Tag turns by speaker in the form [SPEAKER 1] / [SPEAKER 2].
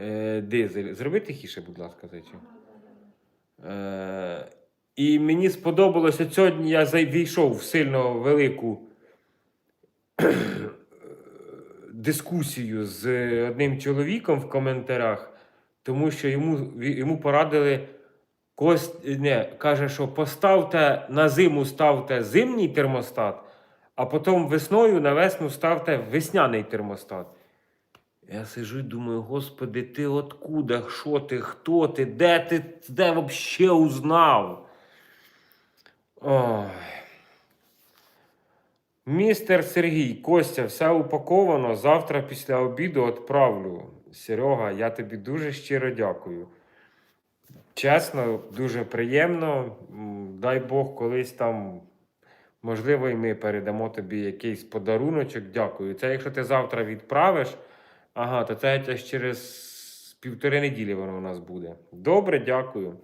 [SPEAKER 1] Е, дизель. Зроби тихіше, будь ласка, зайчик. Е, і мені сподобалося сьогодні, я зайшов в сильно велику дискусію з одним чоловіком в коментарях, тому що йому, йому порадили. Кость, не, каже, що поставте на зиму ставте зимній термостат, а потім весною на весну ставте весняний термостат. Я сижу і думаю, господи, ти откуда? Що ти? Хто ти? Де ти де взагалі узнав? Ой. Містер Сергій, Костя, все упаковано. Завтра після обіду відправлю. Серега, я тобі дуже щиро дякую. Чесно, дуже приємно. Дай Бог, колись там, можливо, і ми передамо тобі якийсь подаруночок. Дякую. Це якщо ти завтра відправиш, ага, то це через півтори неділі воно у нас буде. Добре, дякую.